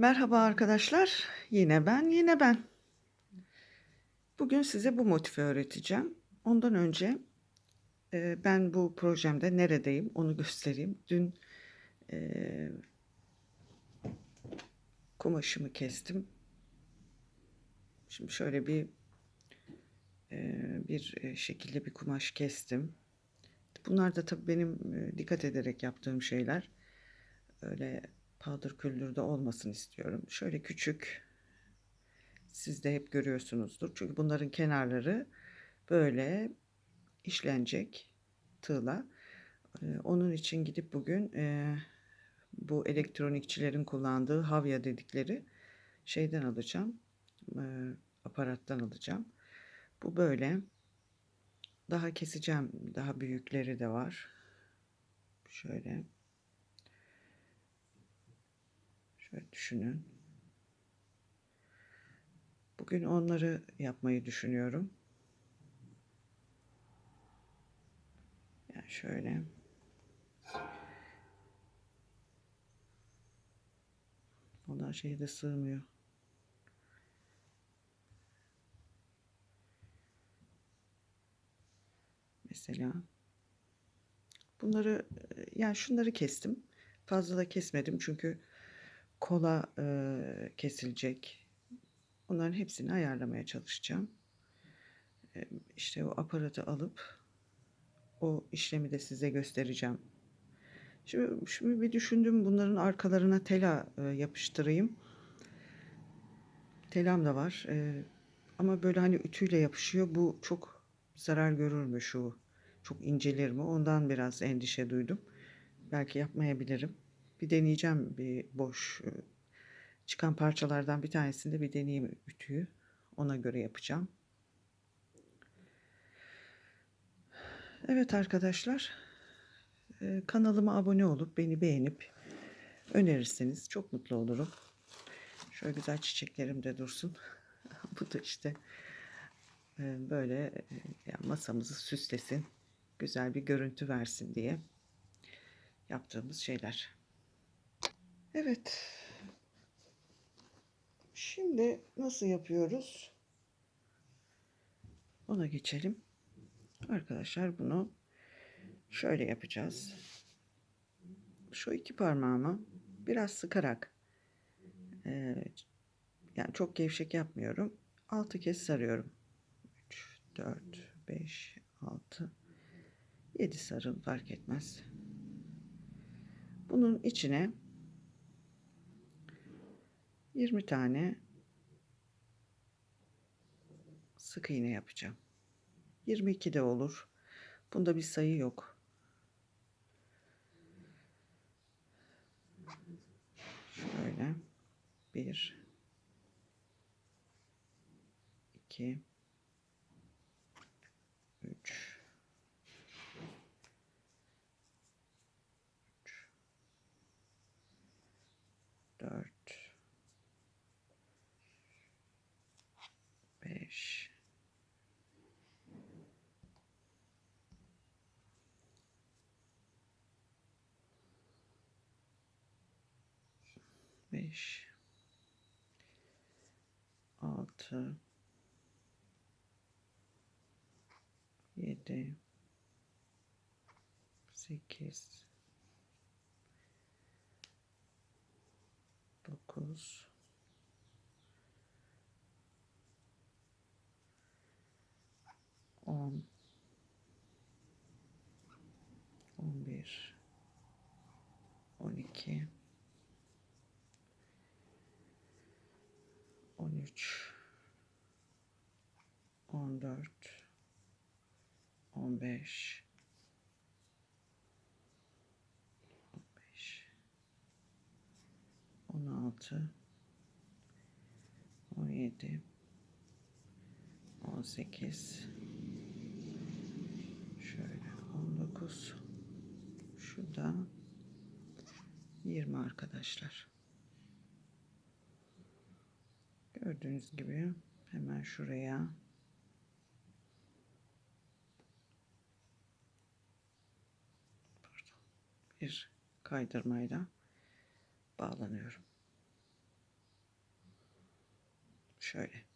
Merhaba arkadaşlar. Yine ben, yine ben. Bugün size bu motifi öğreteceğim. Ondan önce e, ben bu projemde neredeyim onu göstereyim. Dün e, kumaşımı kestim. Şimdi şöyle bir e, bir e, şekilde bir kumaş kestim. Bunlar da tabii benim e, dikkat ederek yaptığım şeyler. Öyle paldır küldürde olmasın istiyorum. Şöyle küçük siz de hep görüyorsunuzdur. Çünkü bunların kenarları böyle işlenecek tığla. Ee, Onun için gidip bugün e, bu elektronikçilerin kullandığı havya dedikleri şeyden alacağım. e, aparattan alacağım. Bu böyle. Daha keseceğim. Daha büyükleri de var. Şöyle. Şöyle düşünün. Bugün onları yapmayı düşünüyorum. Yani şöyle. Onlar şeye de sığmıyor. Mesela bunları e, yani şunları kestim. Fazla da kesmedim çünkü kola e, kesilecek. Onların hepsini ayarlamaya çalışacağım. E, işte o aparatı alıp o işlemi de size göstereceğim. Şimdi, şimdi bir düşündüm bunların arkalarına tela e, yapıştırayım. Telam da var. E, ama böyle hani ütüyle yapışıyor. Bu çok zarar görür mü şu? Çok incelir mi? Ondan biraz endişe duydum. Belki yapmayabilirim. Bir deneyeceğim bir boş e, çıkan parçalardan bir tanesinde bir deneyeyim ütüyü. Ona göre yapacağım. Evet arkadaşlar. e, Kanalıma abone olup beni beğenip önerirseniz çok mutlu olurum. Şöyle güzel çiçeklerim de dursun. Bu da işte e, böyle yani masamızı süslesin. Güzel bir görüntü versin diye yaptığımız şeyler. Evet. Şimdi nasıl yapıyoruz? Ona geçelim. Arkadaşlar bunu şöyle yapacağız. Şu iki parmağımı biraz sıkarak e, yani çok gevşek yapmıyorum. 6 kez sarıyorum. 3, 4, 5, 6, 7 sarın fark etmez. Bunun içine 20 tane sık iğne yapacağım. 22 de olur. Bunda bir sayı yok. Şöyle 1 2 3 4 5 5 6 7 8 9 10 11 12 13 14 15 15 16 17 18 şöyle 19 şu da 20 arkadaşlar. Gördüğünüz gibi hemen şuraya pardon bir kaydırmayla bağlanıyorum. Şöyle.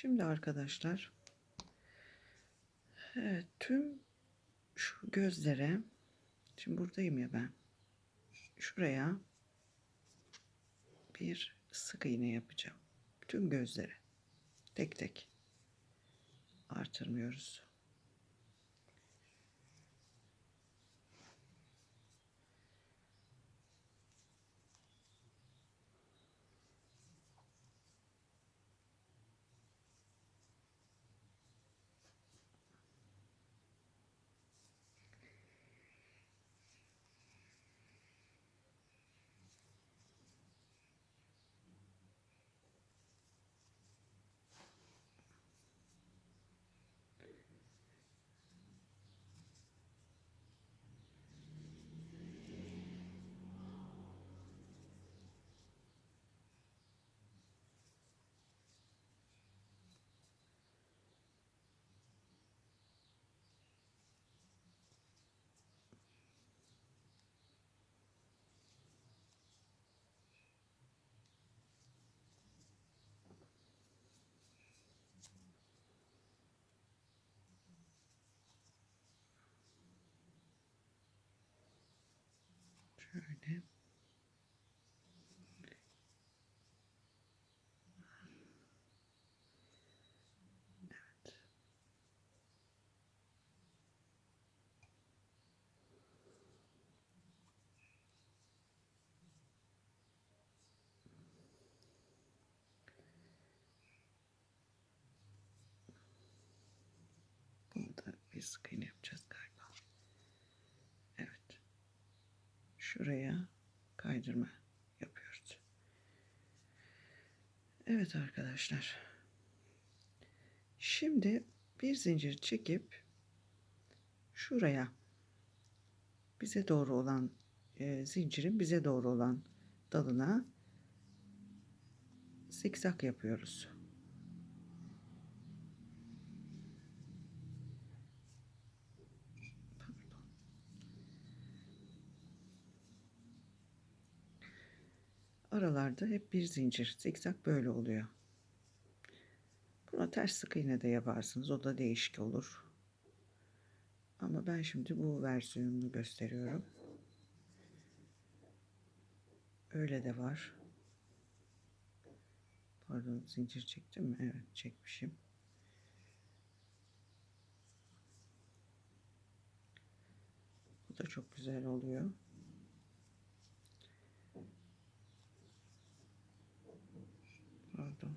Şimdi arkadaşlar evet, tüm şu gözlere şimdi buradayım ya ben şuraya bir sık iğne yapacağım. Tüm gözlere tek tek artırmıyoruz. Evet. Bunu da bir sık iğne yapacağız galiba. Evet. Şuraya kaydırma yapıyoruz. Evet arkadaşlar. Şimdi bir zincir çekip şuraya bize doğru olan e, zincirin bize doğru olan dalına zikzak yapıyoruz. Aralarda hep bir zincir. Zikzak böyle oluyor. Buna ters sık iğne de yaparsınız. O da değişik olur. Ama ben şimdi bu versiyonunu gösteriyorum. Öyle de var. Pardon zincir çektim mi? Evet çekmişim. Bu da çok güzel oluyor. Pardon.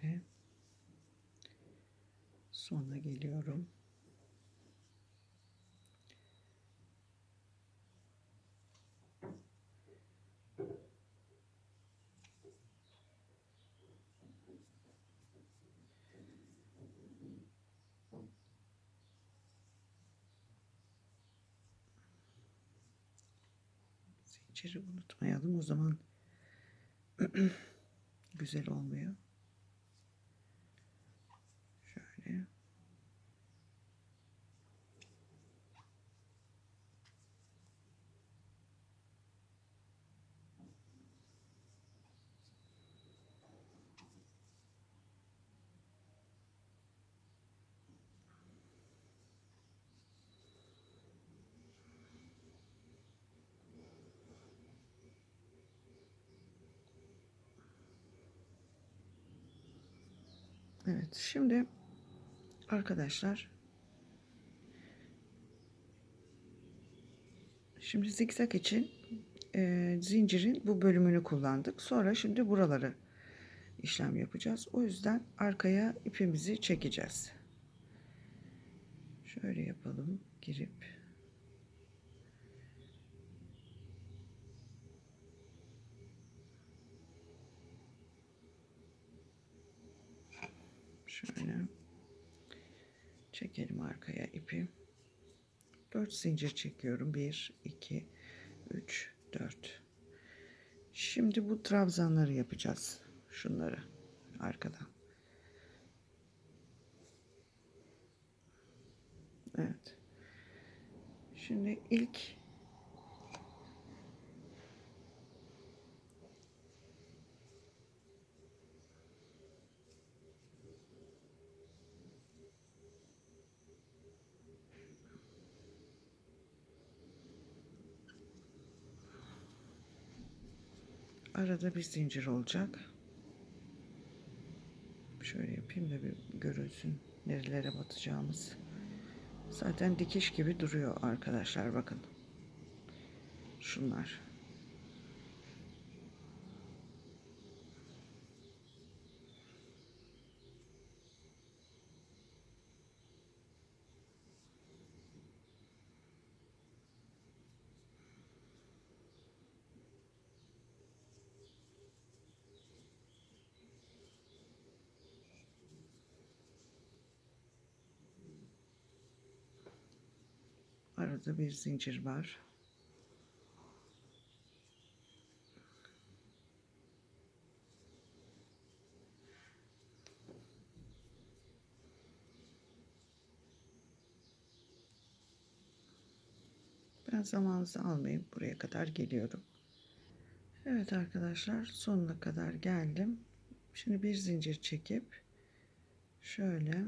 Şöyle sonuna geliyorum. Zinciri unutmayalım o zaman güzel olmuyor. Şöyle. Evet şimdi arkadaşlar şimdi zikzak için e, zincirin bu bölümünü kullandık. Sonra şimdi buraları işlem yapacağız. O yüzden arkaya ipimizi çekeceğiz. Şöyle yapalım. Girip şöyle çekelim arkaya ipi. 4 zincir çekiyorum. 1 2 3 4 Şimdi bu trabzanları yapacağız. Şunları arkadan. Evet. Şimdi ilk arada bir zincir olacak. Şöyle yapayım da bir görülsün nerelere batacağımız. Zaten dikiş gibi duruyor arkadaşlar bakın. Şunlar. Arada bir zincir var. Ben zamanınızı almayayım. Buraya kadar geliyorum. Evet arkadaşlar sonuna kadar geldim. Şimdi bir zincir çekip şöyle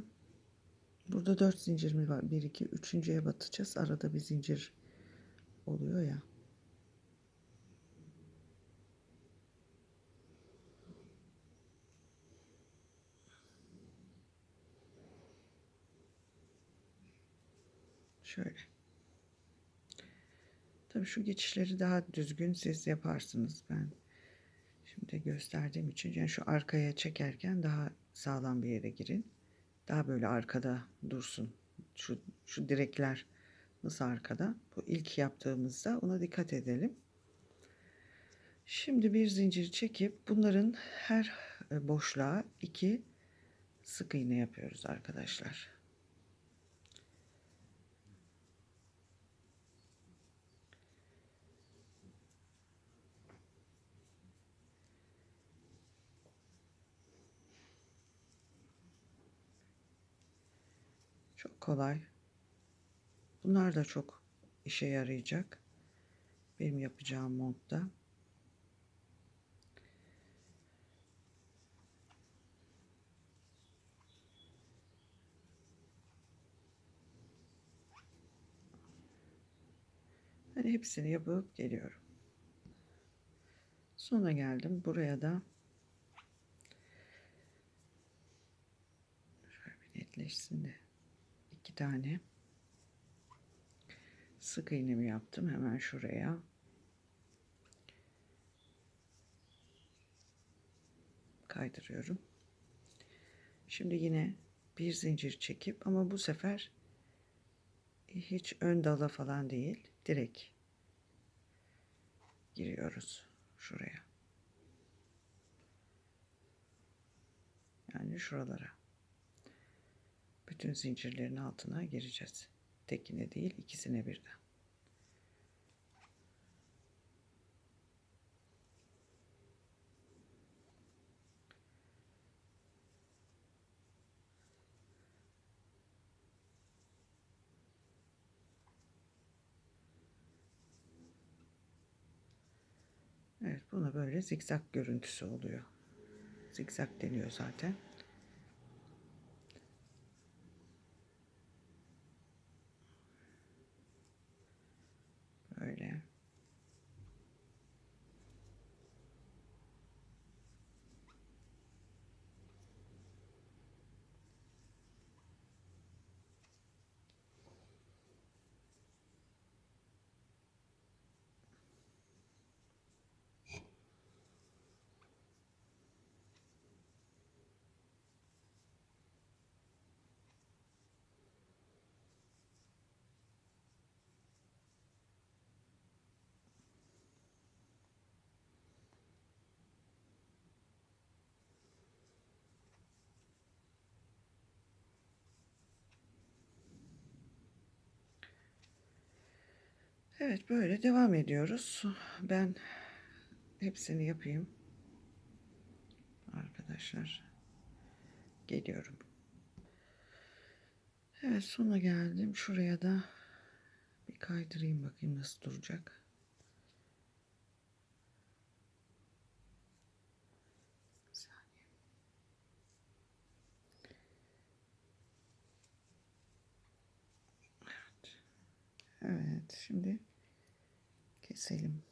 burada dört zincir mi var? Bir iki üçüncüye batacağız. Arada bir zincir oluyor ya. Şöyle. Tabii şu geçişleri daha düzgün siz yaparsınız. Ben şimdi gösterdiğim için yani şu arkaya çekerken daha sağlam bir yere girin. Daha böyle arkada dursun. Şu, şu direkler nasıl arkada? Bu ilk yaptığımızda ona dikkat edelim. Şimdi bir zincir çekip bunların her e, boşluğa iki sık iğne yapıyoruz arkadaşlar. Çok kolay. Bunlar da çok işe yarayacak. Benim yapacağım modda. Ben hepsini yapıp geliyorum. Sona geldim. Buraya da şöyle bir netleşsin de iki tane sık iğnemi yaptım hemen şuraya. Kaydırıyorum. Şimdi yine bir zincir çekip ama bu sefer hiç ön dala falan değil direkt giriyoruz şuraya. Yani şuralara. Bütün zincirlerin altına gireceğiz. Tekine değil ikisine birden. Evet buna böyle zikzak görüntüsü oluyor. Zikzak deniyor zaten. Evet böyle devam ediyoruz. Ben hepsini yapayım. Arkadaşlar geliyorum. Evet sona geldim. Şuraya da bir kaydırayım bakayım nasıl duracak. Bir saniye. Evet. Evet şimdi keselim.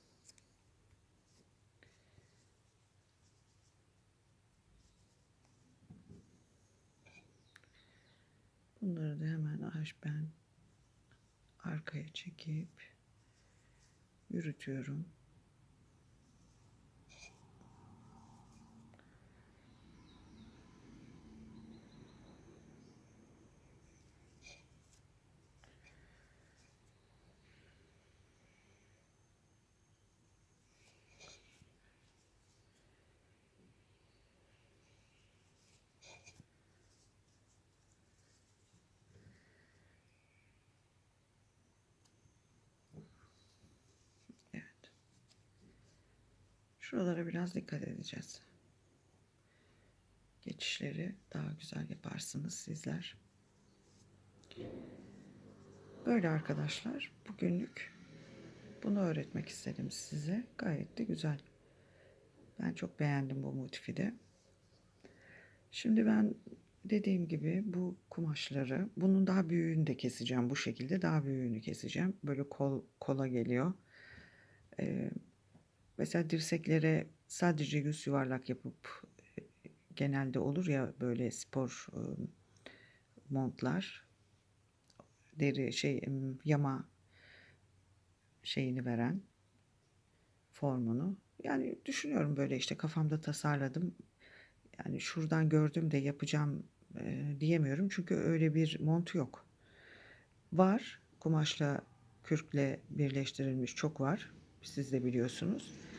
Bunları da hemen aş ben arkaya çekip yürütüyorum. Şuralara biraz dikkat edeceğiz. Geçişleri daha güzel yaparsınız sizler. Böyle arkadaşlar bugünlük bunu öğretmek istedim size. Gayet de güzel. Ben çok beğendim bu motifi de. Şimdi ben dediğim gibi bu kumaşları bunun daha büyüğünü de keseceğim bu şekilde daha büyüğünü keseceğim. Böyle kol kola geliyor. Ee, mesela dirseklere sadece yüz yuvarlak yapıp e, genelde olur ya böyle spor montlar deri şey yama şeyini veren formunu. Yani düşünüyorum böyle işte kafamda tasarladım. Yani şuradan gördüm de yapacağım e, diyemiyorum çünkü öyle bir mont yok. Var kumaşla kürkle birleştirilmiş çok var. Siz de biliyorsunuz.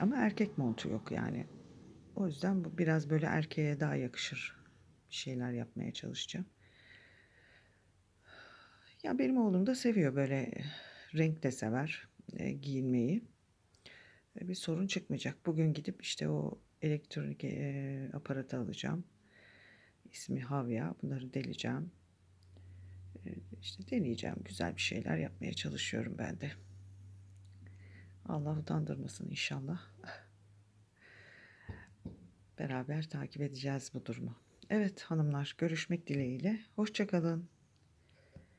Ama erkek montu yok yani. O yüzden bu biraz böyle erkeğe daha yakışır bir şeyler yapmaya çalışacağım. Ya benim oğlum da seviyor böyle renk de sever e, giyinmeyi. E, bir sorun çıkmayacak. Bugün gidip işte o elektronik e, aparatı alacağım. İsmi Havya. Bunları deleceğim. E, işte deneyeceğim. Güzel bir şeyler yapmaya çalışıyorum ben de. Allah utandırmasın inşallah. Beraber takip edeceğiz bu durumu. Evet hanımlar görüşmek dileğiyle. Hoşçakalın.